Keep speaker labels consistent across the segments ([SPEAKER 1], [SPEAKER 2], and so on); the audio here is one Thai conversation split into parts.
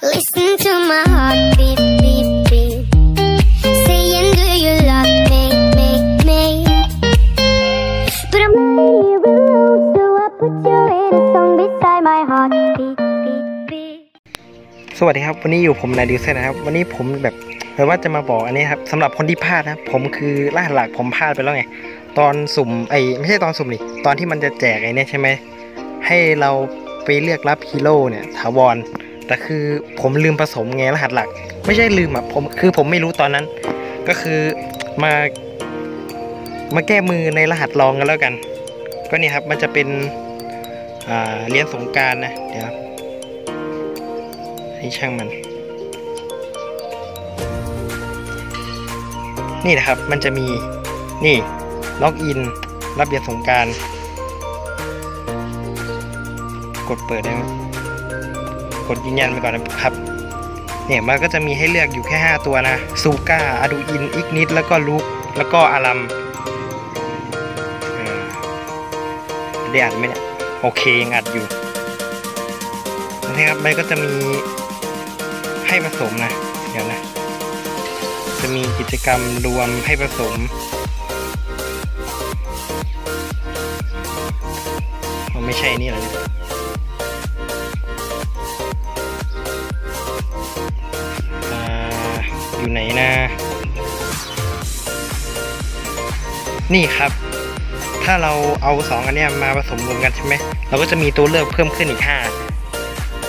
[SPEAKER 1] Listen to my heart beat, beat, beat. Saying, Do you love me, me, me? But I'm ready to lose, so I put you in a song beside my heart beat, beat, beat.
[SPEAKER 2] สวัสดีครับ วันนี้อยู่ผมนายดิวเซนนะครับ วันนี้ผมแบบแบบว่าจะมาบอกอันนี้ครับสำหรับคนที่พลาดนะผมคือรหัสหลักผมพลาดไปแล้วไง ตอนสุ่มไอ้ไม่ใช่ตอนสุ่มดิตอนที่มันจะแจกไอ้เนี่ยใช่ไหมให้เราไปเลือกรับฮีโร่เนี่ยถาวร แต่คือผมลืมผสมไงรหัสหลัก ไม่ใช่ลืมอะผมคือผมไม่รู้ตอนนั้น ก็คือมา มาแก้มือในรหัสรองกันแล้วกัน ก็นี่ครับมันจะเป็นเหรียญสงการนะเดี๋ยวให้ช่างมัน นี่นะครับมันจะมีนี่ล็อกอินรับเหรียญสงการกดเปิดได้ไหม กดยืนยันไปก่อนนะครับเนี่ยมันก็จะมีให้เลือกอยู่แค่ 5 ตัวนะซูก้าอะดูอินอิกนิดแล้วก็ลูกแล้วก็อารัมได้อัดไหมเนี่ยโอเคยังอัดอยู่นะครับมันก็จะมีให้ผสมนะเดี๋ยวนะจะมีกิจกรรมรวมให้ผสมอ๋อไม่ใช่นี่หรอ อยู่ไหนนะ นี่ครับ ถ้าเราเอาสองอันเนี้ยมาผสมรวมกันใช่ไหมเราก็จะมีตัวเลือกเพิ่มขึ้นอีกห้า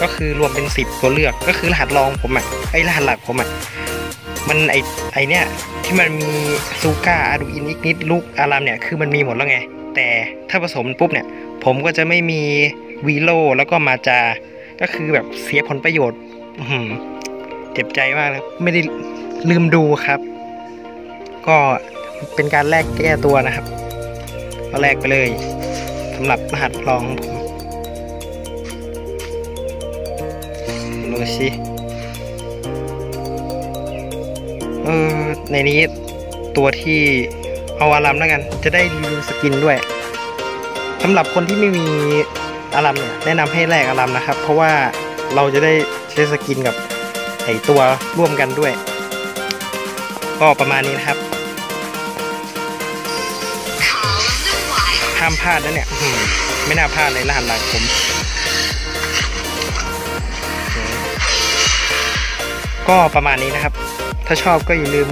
[SPEAKER 2] ก็คือรวมเป็นสิบตัวเลือกก็คือรหัสรองผมอะไอรหัสหลักผมอะมันไอไอเนี้ยที่มันมีซูก้าอาดูอินอีกนิดลูกอารามเนี่ยคือมันมีหมดแล้วไง แต่ถ้าผสมปุ๊บเนี่ย ผมก็จะไม่มีวีโลแล้วก็มาจาก็คือแบบเสียผลประโยชน์เจ็บใจมากเลยไม่ได้ ลืมดูครับ ก็เป็นการแลกแก้ตัวนะครับก็แลกไปเลยสำหรับรหัสรองของผมดูสิเออในนี้ตัวที่เอาอารัมแล้วกัน จะได้รีวิวสกินด้วยสำหรับคนที่ไม่มีอารัมเนี่ยแนะนำให้แลกอารัมนะครับ เพราะว่าเราจะได้ใช้สกินกับไอตัวร่วมกันด้วย ก็ประมาณนี้นะครับห้ามพลาดนะเนี่ยไม่น่าพลาดเลยรหัสหลักผมก็ประมาณนี้นะครับ ถ้าชอบก็อย่าลืม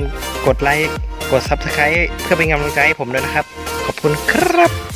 [SPEAKER 2] กดไลค์ กด Subscribe เพื่อเป็นกำลังใจให้ผมด้วยนะครับ ขอบคุณครับ